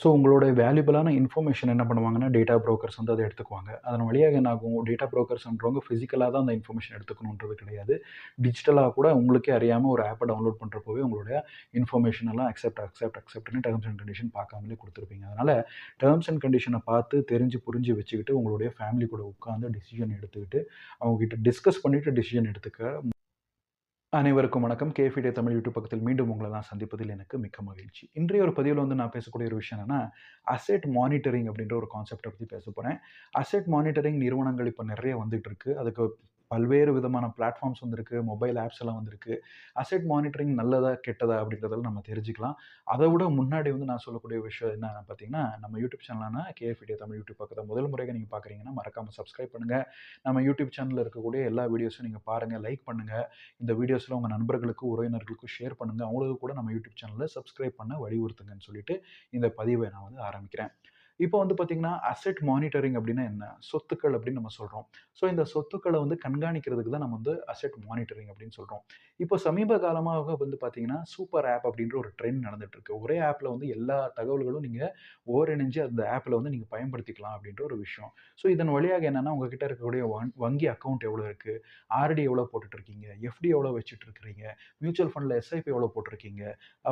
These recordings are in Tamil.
ஸோ உங்களோட வேல்யூபிளான இன்ஃபர்மேஷன் என்ன பண்ணுவாங்கன்னா டேட்டா ப்ரோக்கர்ஸ் வந்து அதை எடுத்துக்குவாங்க. அதன் வழியாக என்ன ஆகும்? டேட்டா ப்ரோக்கர்ஸ்ன்றவங்க ஃபிசிக்கலாக தான் அந்த இன்ஃபர்மேஷன் எடுத்துக்கணுன்றது கிடையாது. டிஜிட்டலாக கூட உங்களுக்கே அறியாமல் ஒரு ஆப்பை டவுன்லோட் பண்ணுறப்போவே உங்களுடைய இன்ஃபர்மேஷன் எல்லாம் அக்செப்ட் அக்செப்ட் அக்செப்ட்னு டேர்ம்ஸ் அண்ட் கண்டிஷன் பார்க்காமலே கொடுத்துருப்பீங்க. அதனால் டேர்ம்ஸ் அண்ட் கண்டிஷனை பார்த்து தெரிஞ்சு புரிஞ்சு வச்சுக்கிட்டு உங்களுடைய ஃபேமிலி கூட உட்காந்து டிசிஷன் எடுத்துக்கிட்டு அவங்ககிட்ட டிஸ்கஸ் பண்ணிவிட்டு டிசிஷன் எடுத்துக்க அனைவருக்கும் வணக்கம். கேஃபிடே தமிழ் யூடியூப் பக்கத்தில் மீண்டும் உங்களை நான் சந்திப்பதில் எனக்கு மிக்க மகிழ்ச்சி. இன்றைய ஒரு பதிவில் வந்து நான் பேசக்கூடிய ஒரு விஷயம் என்னன்னா அசெட் மானிட்டரிங் அப்படின்ற ஒரு கான்செப்டை பற்றி பேச போகிறேன் அசெட் மானிட்டரிங் நிறுவனங்கள் இப்போ நிறைய வந்துட்டு இருக்கு. அதுக்கு பல்வேறு விதமான பிளாட்ஃபார்ம்ஸ் வந்திருக்கு மொபைல் ஆப்ஸ் எல்லாம் வந்திருக்கு. அசெட் மானிட்டரிங் நல்லதா கெட்டதா அப்படின்றதெல்லாம் நம்ம தெரிஞ்சுக்கலாம். அதை விட முன்னாடி வந்து நான் சொல்லக்கூடிய விஷயம் என்ன பார்த்தீங்கன்னா நம்ம யூடியூப் சேனலான கேஎஃப்டிஏ தமிழ் யூடியூப் பக்கத்தில் முதல் முறையாக நீங்கள் பார்க்குறீங்கன்னா மறக்காமல் சப்ஸ்கிரைப் பண்ணுங்கள் நம்ம யூடியூப் சேனலில் இருக்கக்கூடிய எல்லா வீடியோஸும் நீங்கள் பாருங்கள் லைக் பண்ணுங்கள் இந்த வீடியோஸில் உங்கள் நண்பர்களுக்கு உறவினர்களுக்கும் ஷேர் பண்ணுங்கள் அவங்களுக்கு கூட நம்ம யூடியூப் சேனலில் சப்ஸ்கிரைப் பண்ண வலியுறுத்துங்கன்னு சொல்லிட்டு இந்த பதிவை நான் வந்து ஆரம்பிக்கிறேன். இப்போ வந்து பார்த்தீங்கன்னா அசெட் மானிட்டரிங் அப்படின்னா என்ன? சொத்துக்கள் அப்படின்னு நம்ம சொல்கிறோம் ஸோ இந்த சொத்துக்களை வந்து கண்காணிக்கிறதுக்கு தான் நம்ம வந்து அசெட் மானிட்டரிங் அப்படின்னு சொல்கிறோம் இப்போ சமீப காலமாக வந்து பார்த்தீங்கன்னா சூப்பர் ஆப் அப்படின்ற ஒரு ட்ரெண்ட் நடந்துட்டு இருக்கு ஒரே ஆப்பில் வந்து எல்லா தகவல்களும் நீங்கள் ஓரிணைஞ்சு அந்த ஆப்பில் வந்து நீங்கள் பயன்படுத்திக்கலாம் அப்படின்ற ஒரு விஷயம். ஸோ இதன் வழியாக என்னென்னா உங்ககிட்ட இருக்கக்கூடிய வங்கி அக்கௌண்ட் எவ்வளோ இருக்குது ஆர்டி எவ்வளோ போட்டுட்டு இருக்கீங்க எஃப்டி எவ்வளோ வச்சுட்டு இருக்கிறீங்க மியூச்சுவல் ஃபண்டில் எஸ்ஐபி எவ்வளோ போட்டிருக்கீங்க?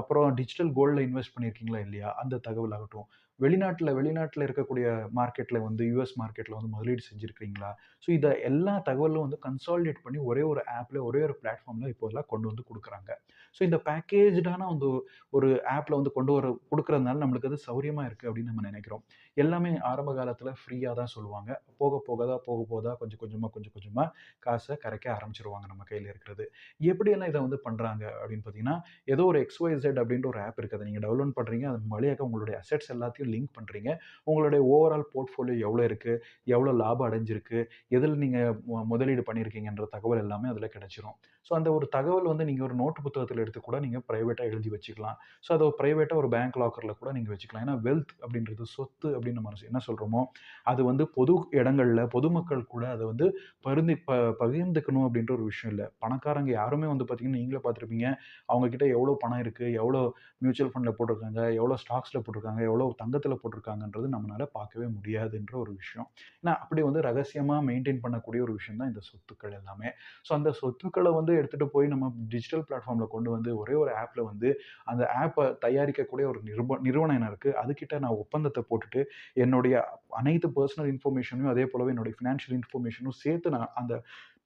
அப்புறம் டிஜிட்டல் கோல்டில் இன்வெஸ்ட் பண்ணியிருக்கீங்களா இல்லையா? அந்த தகவல் ஆகட்டும் வெளிநாட்டில் வெளிநாட்டில் இருக்கக்கூடிய மார்க்கெட்டில் வந்து யூஎஸ் மார்க்கெட்டில் வந்து முதலீடு செஞ்சுருக்கீங்களா ஸோ இதை எல்லா தகவலும் வந்து கன்சாலிடேட் பண்ணி ஒரே ஒரு ஆப்பில் ஒரே ஒரு பிளாட்ஃபார்மில் இப்போதெல்லாம் கொண்டு வந்து கொடுக்குறாங்க. ஸோ இந்த பேக்கேஜான வந்து ஒரு ஆப்பில் வந்து கொண்டு வர கொடுக்குறதுனால நம்மளுக்கு அது சௌரியமாக இருக்குது அப்படின்னு நம்ம நினைக்கிறோம். எல்லாமே ஆரம்ப காலத்தில் ஃப்ரீயாக தான் சொல்லுவாங்க. போக போக தான் போக போதா கொஞ்சம் கொஞ்சமாக கொஞ்சம் கொஞ்சமாக காசை கரைக்க ஆரம்பிச்சிருவாங்க நம்ம கையில் இருக்கிறது. எப்படியெல்லாம் இதை வந்து பண்ணுறாங்க அப்படின்னு பார்த்தீங்கன்னா ஏதோ ஒரு எக்ஸ்ஒய்செட் அப்படின்ற ஒரு ஆப் இருக்குது. அதை நீங்கள் டவுன்லோட் பண்ணுறீங்க அது வழியாக உங்களுடைய அசெட்ஸ் எல்லாத்தையும் லிங்க் பண்ணுறீங்க உங்களுடைய ஓவரால் போர்ட்ஃபோலியோ எவ்வளோ இருக்குது எவ்வளோ லாபம் அடைஞ்சிருக்கு? எதில் நீங்கள் முதலீடு பண்ணியிருக்கீங்கன்ற தகவல் எல்லாமே அதில் கிடச்சிரும். ஸோ அந்த ஒரு தகவல் வந்து நீங்கள் ஒரு நோட்டு புத்தகத்தில் எடுத்து கூட நீங்கள் ப்ரைவேட்டாக எழுதி வச்சுக்கலாம். ஸோ அதை ப்ரைவேட்டாக ஒரு பேங்க் லாக்கரில் கூட நீங்கள் வச்சுக்கலாம். ஏன்னா வெல்த் அப்படின்றது சொத்து அப்படின்னு நம்ம என்ன சொல்கிறோமோ அது வந்து பொது இடங்களில் பொதுமக்கள் கூட அதை வந்து பருந்தி ப பகிர்ந்துக்கணும் அப்படின்ற ஒரு விஷயம் இல்லை. பணக்காரங்க யாருமே வந்து பார்த்தீங்கன்னா நீங்களே பார்த்துருப்பீங்க அவங்கக்கிட்ட எவ்வளோ பணம் இருக்குது எவ்வளோ மியூச்சுவல் ஃபண்டில் போட்டிருக்காங்க? எவ்வளோ ஸ்டாக்ஸில் போட்டிருக்காங்க? எவ்வளோ தங்கத்தில் போட்டிருக்காங்கன்றது நம்மளால் பார்க்கவே முடியாதுன்ற ஒரு விஷயம். ஏன்னா அப்படி வந்து ரகசியமாக மெயின்டைன் பண்ணக்கூடிய ஒரு விஷயம் தான் இந்த சொத்துக்கள் எல்லாமே. ஸோ அந்த சொத்துக்களை வந்து எடுத்துகிட்டு போய் நம்ம டிஜிட்டல் பிளாட்ஃபார்மில் கொண்டு வந்து ஒரே ஒரு ஆப்பில் வந்து அந்த ஆப்பை தயாரிக்கக்கூடிய ஒரு நிறுவ நிறுவனம் என்ன இருக்குது அதுக்கிட்ட நான் ஒப்பந்தத்தை போட்டுட்டு என்னுடைய அனைத்து பர்சனல் இன்ஃபர்மேஷனையும் அதே போலவே என்னுடைய ஃபினான்ஷியல் இன்ஃபர்மேஷனும் சேர்த்து நான் அந்த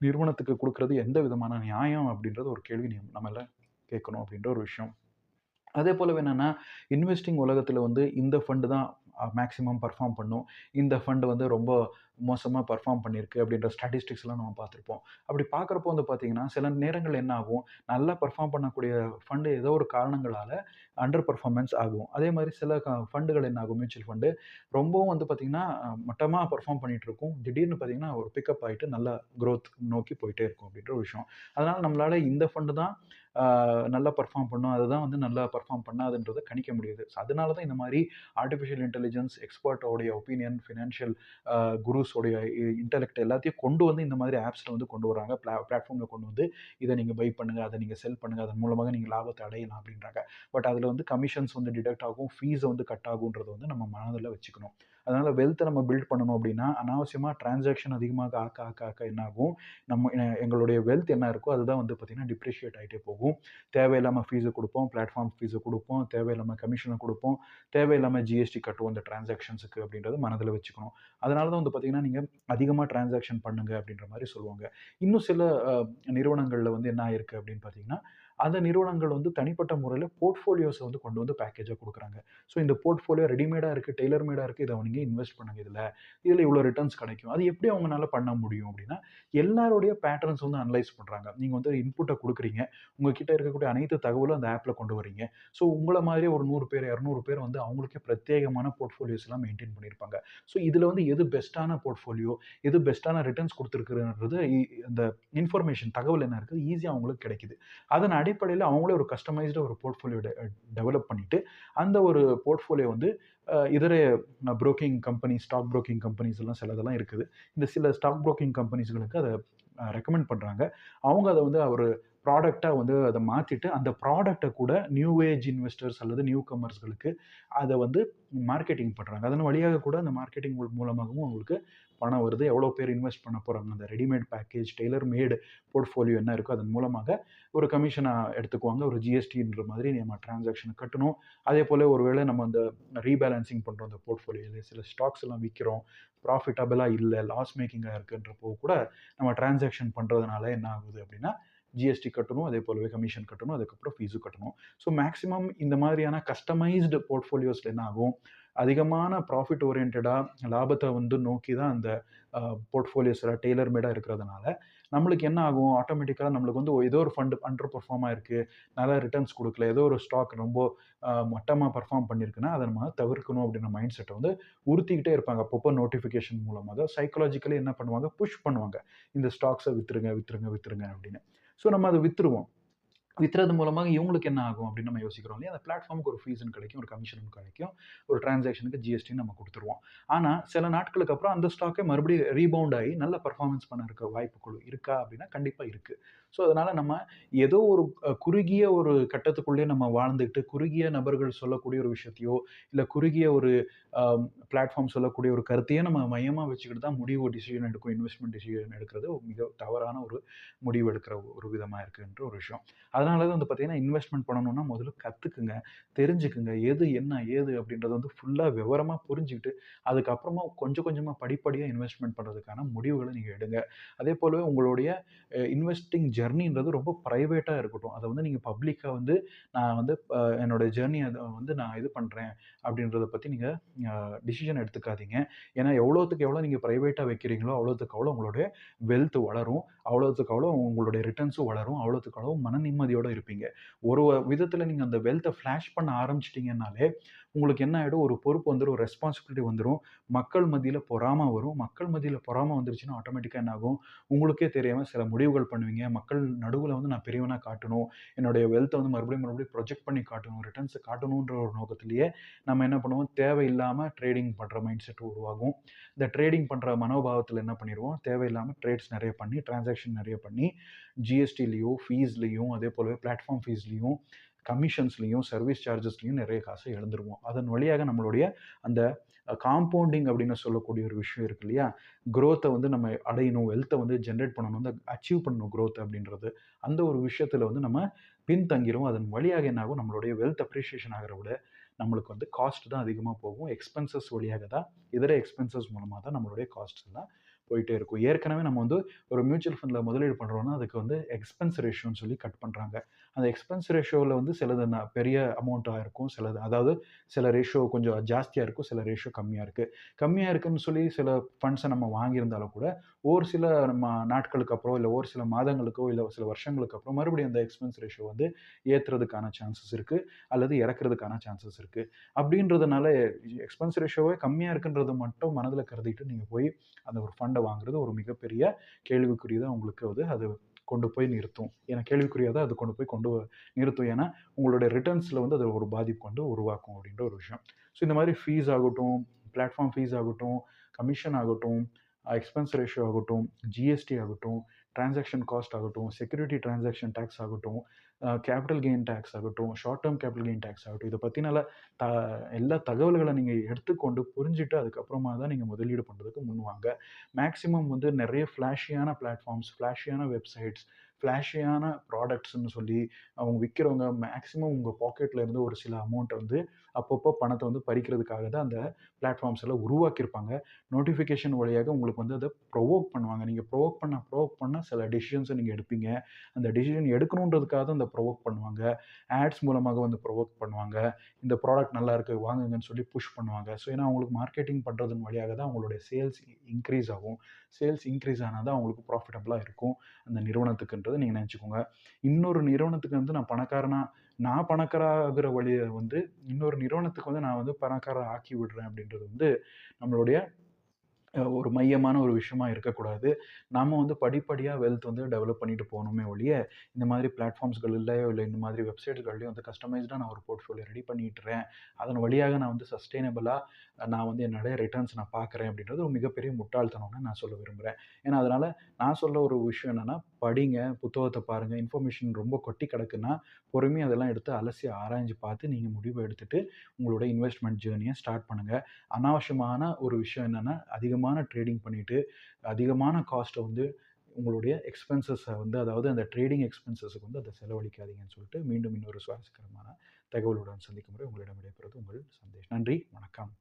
நிறுவனத்துக்கு கொடுக்கறது எந்த விதமான நியாயம் அப்படின்றது ஒரு கேள்வி நம்ம எல்லாம் கேட்கணும் அப்படின்ற ஒரு விஷயம். அதே போல் என்னென்னா இன்வெஸ்டிங் உலகத்தில் வந்து இந்த ஃபண்டு தான் மேக்ஸிமம் பர்ஃபார்ம் பண்ணும். இந்த ஃபண்டு வந்து ரொம்ப மோசமாக பர்ஃபார்ம் பண்ணியிருக்கு அப்படின்ற ஸ்டாட்டிஸ்டிக்ஸ்லாம் நம்ம பார்த்துருப்போம். அப்படி பார்க்குறப்போ வந்து பார்த்திங்கன்னா சில நேரங்கள் என்ன ஆகும்? நல்லா பர்ஃபார்ம் பண்ணக்கூடிய ஃபண்டு ஏதோ ஒரு காரணங்களால் அண்டர் பர்ஃபார்மன்ஸ் ஆகும். அதே மாதிரி சில ஃபண்டுகள் என்ன ஆகும்? மியூச்சுவல் ஃபண்டு ரொம்பவும் வந்து பார்த்திங்கன்னா மட்டமாக பர்ஃபார்ம் பண்ணிகிட்டு இருக்கும். திடீர்னு பார்த்திங்கன்னா ஒரு பிக்கப் ஆகிட்டு நல்லா க்ரோத் நோக்கி போயிட்டே இருக்கும் அப்படின்ற ஒரு விஷயம். அதனால் நம்மளால் இந்த ஃபண்டு தான் நல்லா பர்ஃபார்ம் பண்ணும். அதுதான் வந்து நல்லா பர்ஃபார்ம் பண்ணாதுன்றதை கணிக்க முடியுது. ஸோ அதனால தான் இந்த மாதிரி ஆர்டிஃபிஷியல் இன்டெலிஜென்ஸ் எக்ஸ்பர்ட்டோடைய ஒப்பீனியன் ஃபினான்ஷியல் குரூஸோடைய இன்டெலெக்ட் எல்லாத்தையும் கொண்டு வந்து இந்த மாதிரி ஆப்ஸில் வந்து கொண்டு வராங்க பிளா பிளாட்ஃபார்மில் கொண்டு வந்து இதை நீங்கள் பை பண்ணுங்கள் அதை நீங்கள் செல் பண்ணுங்கள் அதன் மூலமாக நீங்கள் லாபத்தை அடையலாம் அப்படின்றாங்க. பட் அதில் வந்து கமிஷன்ஸ் வந்து டிடெக்ட் ஆகும் ஃபீஸ் வந்து கட் ஆகுன்றதை வந்து நம்ம மனதில் வச்சுக்கணும். அதனால் வெல்த்தை நம்ம பில்ட் பண்ணணும் அப்படின்னா அனாவசியமாக டிரான்சாக்ஷன் அதிகமாக ஆக்க ஆக்க ஆக்க என்ன ஆகும் நம்ம எங்களுடைய வெல்த் என்ன இருக்கோ அதுதான் வந்து பார்த்திங்கன்னா டிப்ரிஷியேட் ஆகிட்டே போகும். தேவையில்லாமல் ஃபீஸை கொடுப்போம் பிளாட்ஃபார்ம் ஃபீஸை கொடுப்போம் தேவையில்லாமல் கமிஷனை கொடுப்போம் தேவையில்லாமல் ஜிஎஸ்டி கட்டுவோம் இந்த டிரான்சாக்ஷன்ஸுக்கு அப்படின்றது மனதில் வச்சுக்கணும். அதனால தான் வந்து பார்த்திங்கன்னா நீங்கள் அதிகமாக டிரான்சாக்ஷன் பண்ணுங்கள் அப்படின்ற மாதிரி சொல்லுவாங்க. இன்னும் சில நிறுவனங்களில் வந்து என்ன ஆயிருக்கு அப்படின்னு பார்த்தீங்கன்னா அந்த நிறுவனங்கள் வந்து தனிப்பட்ட முறையில் போர்ட்ஃபோலியோஸை வந்து கொண்டு வந்து பேக்கேஜாக கொடுக்குறாங்க. ஸோ இந்த போர்ட்ஃபோலியோ ரெடிமேடாக இருக்குது டெய்லர் மேடாக இருக்குது இதை நீங்கள் இன்வெஸ்ட் பண்ணுங்க இதில். இதில் இவ்வளோ ரிட்டர்ன்ஸ் கிடைக்கும். அது எப்படி அவங்களால பண்ண முடியும் அப்படின்னா எல்லாருடைய பேட்டர்ன்ஸ் வந்து அனலைஸ் பண்ணுறாங்க நீங்கள் வந்து இன்புட்டை கொடுக்குறீங்க. உங்ககிட்ட இருக்கக்கூடிய அனைத்து தகவலும் அந்த ஆப்பில் கொண்டு வரீங்க ஸோ உங்களை மாதிரி ஒரு நூறு பேர் இரநூறு பேர் வந்து அவங்களுக்கே பிரத்யேகமான போர்ட்ஃபோலியோஸ் எல்லாம் மெயின்டைன் பண்ணியிருப்பாங்க. ஸோ இதில் வந்து எது பெஸ்ட்டான போர்ட்ஃபோலியோ எது பெஸ்ட்டான ரிட்டர்ன்ஸ் கொடுத்துருக்குறது இந்த இன்ஃபர்மேஷன் தகவல் என்ன இருக்குது ஈஸியாக அவங்களுக்கு கிடைக்குது. அதன் அடிப்படையில் அவங்களே ஒரு கஸ்டமைஸ்டு ஒரு போர்ட்ஃபோலியோ டெவலப் பண்ணிவிட்டு அந்த ஒரு போர்ட்ஃபோலியோ வந்து இதர broking company stock broking companies எல்லாம் சிலதெல்லாம் இருக்குது. இந்த சில ஸ்டாக் ப்ரோக்கிங் கம்பெனிஸ்களுக்கு அதை ரெக்கமெண்ட் பண்ணுறாங்க அவங்க அதை வந்து ஒரு ப்ராடக்டாக வந்து அதை மாற்றிட்டு அந்த ப்ராடக்டை கூட நியூ ஏஜ் இன்வெஸ்டர்ஸ் அல்லது நியூ கமர்ஸ்களுக்கு அதை வந்து மார்க்கெட்டிங் பண்ணுறாங்க அதன் வழியாக கூட அந்த மார்க்கெட்டிங் மூலமாகவும் அவங்களுக்கு பணம் வருது. எவ்வளோ பேர் இன்வெஸ்ட் பண்ண போகிறாங்க அந்த readymade package, tailor made portfolio என்ன இருக்கோ அதன் மூலமாக ஒரு கமிஷனை எடுத்துக்குவாங்க. ஒரு ஜிஎஸ்டின்ற மாதிரி நம்ம டிரான்சாக்ஷனை கட்டணும். அதே போல் ஒருவேளை நம்ம அந்த ரீபேலன்சிங் பண்ணுறோம் அந்த போர்ட்ஃபோலியோல சில ஸ்டாக்ஸ் எல்லாம் விற்கிறோம் ப்ராஃபிட்டபிளாக இல்லை லாஸ் மேக்கிங்காக இருக்குன்றப்போ கூட நம்ம டிரான்சாக்ஷன் பண்ணுறதுனால என்ன ஆகுது அப்படின்னா, ஜிஎஸ்டி கட்டணும். அதே போலவே கமிஷன் கட்டணும். அதுக்கப்புறம் ஃபீஸும் கட்டணும். ஸோ மேக்ஸிமம் இந்த மாதிரியான கஸ்டமைஸ்டு போர்ட்ஃபோலியோஸில் என்ன ஆகும், அதிகமான ப்ராஃபிட் ஓரியன்டாக லாபத்தை வந்து நோக்கி தான் அந்த போர்ட்ஃபோலியோஸில் டெய்லர் மேடாக இருக்கிறதுனால, நம்மளுக்கு என்ன ஆகும், ஆட்டோமேட்டிக்காக நம்மளுக்கு வந்து ஏதோ ஒரு ஃபண்டு அண்டர் பர்ஃபார்மாக இருக்குது நல்ல ரிட்டர்ன்ஸ் கொடுக்கல ஏதோ ஒரு ஸ்டாக் ரொம்ப மொட்டமாக பர்ஃபார்ம் பெர்ஃபார்ம் பண்ணியிருக்குன்னா, அதை நம்ம தவிர்க்கணும் அப்படின்ற மைண்ட் செட்டை வந்து உறுத்திக்கிட்டே இருப்பாங்க. அப்பப்போ நோட்டிஃபிகேஷன் மூலமாக சைக்காலஜிக்கலி என்ன பண்ணுவாங்க, புஷ் பண்ணுவாங்க. இந்த ஸ்டாக்ஸை வித்துருங்க, வித்துருங்க, வித்துருங்க அப்படின்னு. ஸோ நம்ம அத வித்துருவோம். வித்துறது மூலமாக இவங்களுக்கு என்ன ஆகும் அப்படின்னு நம்ம யோசிக்கிறோம் இல்லையா? அந்த பிளாட்ஃபார்முக்கு ஒரு ஃபீஸ்ன்னு கிடைக்கும். ஒரு கமிஷனும் கிடைக்கும். ஒரு டிரான்சாக்ஷனுக்கு ஜிஎஸ்டின்னு நம்ம கொடுத்துருவோம் ஆனால் சில நாட்களுக்கு அப்புறம் அந்த ஸ்டாக்கே மறுபடியும் ரீபவுண்ட் ஆகி நல்ல பர்ஃபார்மன்ஸ் பண்ண இருக்க வாய்ப்புகள் இருக்கா அப்படின்னா, கண்டிப்பாக இருக்குது ஸோ அதனால் நம்ம ஏதோ ஒரு குறுகிய ஒரு கட்டத்துக்குள்ளேயே நம்ம வாழ்ந்துக்கிட்டு குறுகிய நபர்கள் சொல்லக்கூடிய ஒரு விஷயத்தையோ, இல்லை குறுகிய ஒரு பிளாட்ஃபார்ம் சொல்லக்கூடிய ஒரு கருத்தையே நம்ம மையமாக வச்சுக்கிட்டு தான் முடிவு டிசிஷன் எடுக்கும். இன்வெஸ்ட்மெண்ட் டிசிஷன் எடுக்கிறது மிக தவறான ஒரு முடிவு எடுக்கிற ஒரு விதமாக இருக்குன்ற ஒரு விஷயம். அதனால தான் வந்து பார்த்தீங்கன்னா, இன்வெஸ்ட்மெண்ட் பண்ணணும்னா முதல்ல கற்றுக்குங்க தெரிஞ்சுக்குங்க. எது, என்ன, ஏது அப்படின்றத வந்து ஃபுல்லாக விவரமாக புரிஞ்சுக்கிட்டு அதுக்கப்புறமா கொஞ்சம் கொஞ்சமாக படிப்படியாக இன்வெஸ்ட்மெண்ட் பண்ணுறதுக்கான முடிவுகளை நீங்கள் எடுங்க. அதே போலவே உங்களுடைய இன்வெஸ்டிங் ஜெர்னின்றது ரொம்ப ப்ரைவேட்டாக இருக்கட்டும். அதை வந்து நீங்கள் பப்ளிக்காக வந்து நான் வந்து என்னோட ஜர்னி அதை வந்து நான் இது பண்ணுறேன் அப்படின்றத பற்றி நீங்கள் டிசிஷன் எடுத்துக்காதீங்க. ஏன்னா எவ்வளோத்துக்கு எவ்வளோ நீங்கள் ப்ரைவேட்டாக வைக்கிறீங்களோ, அவ்வளோத்துக்கு அவ்வளோ உங்களுடைய வெல்த் வளரும். அவ்வளோத்துக்கு அவ்வளோ உங்களுடைய ரிட்டர்ன்ஸும் வளரும். அவ்வளோத்துக்கு அவ்வளோ மன நிம்மதி நிம்மதியோடு இருப்பீங்க. ஒரு விதத்தில் நீங்க அந்த வெல்த்தை ஃப்ளாஷ் பண்ண ஆரம்பிச்சுட்டீங்கன்னாலே, உங்களுக்கு என்ன ஆகிடும் ஒரு பொறுப்பு வந்துடும் ஒரு ரெஸ்பான்சிபிலிட்டி வந்துடும் மக்கள் மத்தியில் பொறாமல் வரும். மக்கள் மத்தியில் பொறாமல் வந்துருச்சுன்னா, ஆட்டோமேட்டிக்காக என்ன ஆகும், உங்களுக்கே தெரியாமல் சில முடிவுகள் பண்ணுவீங்க. மக்கள் நடுவில் வந்து நான் பெரியவனாக காட்டணும். என்னுடைய வெல்த்தை வந்து மறுபடியும் மறுபடியும் ப்ரொஜெக்ட் பண்ணி காட்டணும். ரிட்டர்ன்ஸை காட்டணுன்ற ஒரு நோக்கத்திலேயே நம்ம என்ன பண்ணுவோம், தேவையில்லாமல் ட்ரேடிங் பண்ணுற மைண்ட் செட் உருவாகும். இந்த ட்ரேடிங் பண்ணுற மனோபாவத்தில் என்ன பண்ணிடுவோம் தேவையில்லாமல் ட்ரேட்ஸ் நிறைய பண்ணி, டிரான்சாக்ஷன் நிறைய பண்ணி, ஜிஎஸ்டிலையும் ஃபீஸ்லேயும் அதே போலவே பிளாட்ஃபார்ம் ஃபீஸ்லேயும் கமிஷன்ஸ்லையும் சர்வீஸ் சார்ஜஸ்லேயும் நிறைய காசு எழுந்துருவோம் அதன் வழியாக நம்மளுடைய அந்த காம்பவுண்டிங் அப்படின்னு சொல்லக்கூடிய ஒரு விஷயம் இருக்கு இல்லையா? க்ரோத்தை வந்து நம்ம அடையணும். வெல்த்தை வந்து ஜென்ரேட் பண்ணணும். வந்து அச்சீவ் பண்ணணும் க்ரோத் அப்படின்றது. அந்த ஒரு விஷயத்தில் வந்து நம்ம பின்தங்கிடும் அதன் வழியாக என்ன ஆகும், நம்மளுடைய வெல்த் அப்ரிஷியேஷன் ஆகிற விட, நம்மளுக்கு வந்து காஸ்ட் தான் அதிகமாக போகும். எக்ஸ்பென்சஸ் வழியாக தான் இதர எக்ஸ்பென்சஸ் மூலமாக தான் நம்மளுடைய காஸ்ட் தான் போயிட்டே இருக்கும். ஏற்கனவே நம்ம வந்து ஒரு மியூச்சுவல் ஃபண்டில் முதலீடு பண்ணுறோன்னா அதுக்கு வந்து எக்ஸ்பென்ஸ் ரேஷியோன்னு சொல்லி கட் பண்ணுறாங்க அந்த எக்ஸ்பென்ஸ் ரேஷியோவில் வந்து சிலது ந பெரிய அமௌண்ட்டாக இருக்கும். சிலது அதாவது சில ரேஷியோ கொஞ்சம் ஜாஸ்தியாக இருக்கும். சில ரேஷியோ கம்மியாக இருக்குது கம்மியாக இருக்குன்னு சொல்லி சில ஃபண்ட்ஸை நம்ம வாங்கியிருந்தாலும் கூட, ஒரு சில நம்ம நாட்களுக்கு அப்புறம், இல்லை ஒரு சில மாதங்களுக்கோ, இல்லை சில வருஷங்களுக்கு அப்புறம் மறுபடியும் அந்த எக்ஸ்பென்ஸ் ரேஷியோ வந்து ஏற்றுறதுக்கான சான்சஸ் இருக்குது அல்லது இறக்குறதுக்கான சான்சஸ் இருக்குது அப்படின்றதுனால எக்ஸ்பென்ஸ் ரேஷியோவே கம்மியாக இருக்குன்றத மட்டும் மனதில் கருதிட்டு நீங்கள் போய் அந்த ஒரு ஃபண்டை வாங்குறது ஒரு மிகப்பெரிய கேள்விக்குரிய தான் உங்களுக்கு வந்து அது கொண்டு போய் நிறுத்தும். ஏன்னா கேள்விக்குறியா தான் அது கொண்டு போய் கொண்டு நிறுத்தும். ஏன்னா, உங்களுடைய ரிட்டர்ன்ஸில் வந்து அது ஒரு பாதிப்பு கொண்டு உருவாக்கும் அப்படின்ற ஒரு விஷயம். ஸோ இந்த மாதிரி ஃபீஸ் ஆகட்டும், பிளாட்ஃபார்ம் ஃபீஸ் ஆகட்டும், கமிஷன் ஆகட்டும், எக்ஸ்பென்ஸ் ரேஷியோ ஆகட்டும், ஜிஎஸ்டி ஆகட்டும், டிரான்சாக்ஷன் காஸ்ட் ஆகட்டும், செக்யூரிட்டி டிரான்சாக்ஷன் டேக்ஸ் ஆகட்டும், கேபிட்டல் கெயின் டேக்ஸ் ஆகட்டும், short term capital gain tax ஆகட்டும், இதை பற்றினால த எல்லா தகவல்களை நீங்கள் எடுத்துக்கொண்டு புரிஞ்சுட்டு அதுக்கப்புறமா தான் நீங்கள் முதலீடு பண்ணுறதுக்கு முன்வாங்க மேக்ஸிமம் வந்து நிறைய ஃப்ளாஷியான பிளாட்ஃபார்ம்ஸ், ஃபிளாஷியான வெப்சைட்ஸ், ஃபிளாஷியான ப்ராடக்ட்ஸ்ன்னு சொல்லி அவங்க விற்கிறவங்க மேக்ஸிமம் உங்கள் பாக்கெட்டில் இருந்து ஒரு சில அமௌண்ட் வந்து அப்பப்போ பணத்தை வந்து பறிக்கிறதுக்காக தான் அந்த பிளாட்ஃபார்ம்ஸ் எல்லாம் உருவாக்கியிருப்பாங்க. நோட்டிஃபிகேஷன் வழியாக உங்களுக்கு வந்து அதை ப்ரொவோக் பண்ணுவாங்க. நீங்கள் ப்ரொவோக் பண்ண ப்ரொவோக் பண்ண சில டெசிஷன்ஸை நீங்கள் எடுப்பீங்க. அந்த டிசிஷன் எடுக்கணுன்றதுக்காக தான் அந்த ப்ரொவோக் பண்ணுவாங்க. ஆட்ஸ் மூலமாக வந்து ப்ரொவோக் பண்ணுவாங்க. இந்த ப்ராடக்ட் நல்லா இருக்கு வாங்குங்கன்னு சொல்லி புஷ் பண்ணுவாங்க. ஸோ ஏன்னா அவங்களுக்கு மார்க்கெட்டிங் பண்ணுறதன் வழியாக தான் அவங்களுடைய சேல்ஸ் இன்க்ரீஸ் ஆகும். சேல்ஸ் இன்க்ரீஸ் ஆனால் தான் அவங்களுக்கு ப்ராஃபிட்டபுளாக இருக்கும். அந்த நிறுவனத்துக்குன்றது நீங்கள் நினச்சிக்கோங்க இன்னொரு நிறுவனத்துக்கு வந்து நான் பணக்காரனா நான் பணக்காராகிற வழியை வந்து இன்னொரு நிறுவனத்துக்கு வந்து நான் வந்து பணக்காரர் ஆக்கி விடுறேன் அப்படின்றது வந்து நம்மளுடைய ஒரு மையமான ஒரு விஷயமா இருக்கக்கூடாது. நம்ம வந்து படிப்படியாக வெல்த் வந்து டெவலப் பண்ணிட்டு போகணுமே ஒழிய, இந்த மாதிரி பிளாட்ஃபார்ம்ஸ்கள் இல்லையோ இல்லை இந்த மாதிரி வெப்சைட்கள்லயோ வந்து கஸ்டமைஸ்டாக நான் ஒரு போர்ட்ஃபோலியோ ரெடி பண்ணிட்டுறேன். அதன் வழியாக நான் வந்து சஸ்டெயினபிளாக நான் வந்து என்னுடைய ரிட்டர்ன்ஸ் நான் பார்க்குறேன் அப்படின்றது ஒரு மிகப்பெரிய முட்டாள்தனம்னு நான் சொல்ல விரும்புகிறேன் ஏன்னா, அதனால் நான் சொல்ல ஒரு விஷயம் என்னென்னா படிங்க, புத்தகத்தை பாருங்கள் இன்ஃபர்மேஷன் ரொம்ப கொட்டி கிடக்குன்னா, பொறுமையாக அதெல்லாம் எடுத்து அலசி ஆராய்ஞ்சு பார்த்து நீங்கள் முடிவு எடுத்துகிட்டு உங்களோட இன்வெஸ்ட்மெண்ட் ஜேர்னியை ஸ்டார்ட் பண்ணுங்கள் அனாவசியமான ஒரு விஷயம் என்னன்னா, அதிகமான ட்ரேடிங் பண்ணிட்டு, அதிகமான காஸ்ட்டை வந்து உங்களுடைய எக்ஸ்பென்சஸை வந்து அதாவது அந்த ட்ரேடிங் எக்ஸ்பென்சஸுக்கு வந்து அதை செலவழிக்காதீங்கன்னு சொல்லிட்டு, மீண்டும் இன்னொரு சுவாரஸ்யகரமான தகவலுடன் சந்திக்கும் முறை உங்களிடம் விடைபெறுவது உங்கள் சந்தேஷ். நன்றி, வணக்கம்.